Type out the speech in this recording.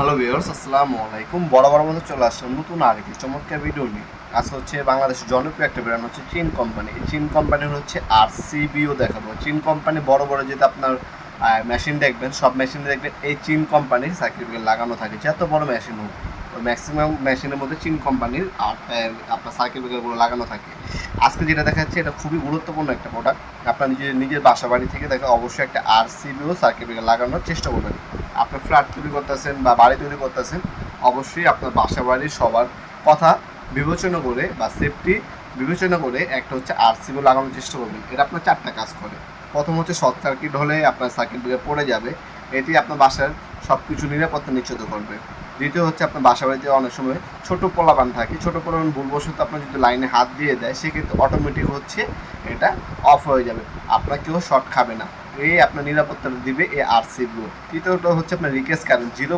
Hello viewers আসসালামু আলাইকুম। বড় বড় মতো চলে আসলাম নতুন আর কি চমৎকার ভিডিও নিয়ে। আজকে হচ্ছে বাংলাদেশের জনপ্রিয় একটা ব্র্যান্ড হচ্ছে চীন কোম্পানি এই চীন কোম্পানির হচ্ছে আর সিবিও দেখাবো। চীন কোম্পানি বড় বড় যেটা আপনার মেশিন দেখবেন, সব মেশিনে দেখবেন, এই চীন কোম্পানির সার্কিট লাগানো থাকে। যত বড় মেশিন হোক ম্যাক্সিমাম মেশিনের মধ্যে চীন কোম্পানির আপনার সার্কিট ব্রেকারগুলো লাগানো থাকে। আজকে যেটা দেখা যাচ্ছে এটা খুবই গুরুত্বপূর্ণ একটা প্রোডাক্ট আপনার নিজের নিজের বাসা বাড়ি থেকে দেখা অবশ্যই একটা আর সিবিও সার্কিট লাগানোর চেষ্টা করবেন। আপনার ফ্ল্যাট তৈরি করতেছেন বা বাড়ি তৈরি করতেছেন, অবশ্যই আপনার বাসা বাড়ির সবার কথা বিবেচনা করে বা সেফটি বিবেচনা করে একটা হচ্ছে আরসিবি লাগানোর চেষ্টা করবেন। এটা আপনার চারটা কাজ করে। প্রথম হচ্ছে শর্ট সার্কিট হলে আপনার সার্কিট ব্রেকার পড়ে যাবে। এটি আপনার বাসার সব কিছু নিরাপত্তা নিশ্চিত করবে। দ্বিতীয় হচ্ছে আপনার বাসা বাড়িতে অনেক সময় ছোট পোলাপান থাকে। ছোট পোলাপান ভুলবশত আপনার যদি লাইনে হাত দিয়ে দেয়, সেক্ষেত্রে অটোমেটিক হচ্ছে এটা অফ হয়ে যাবে। আপনার কেউ শর্ট খাবে না। এই আপনার নিরাপত্তাটা দিবে এই আরসিবিও তৃতীয়টা হচ্ছে আপনার রিকেস কারেন্ট জিরো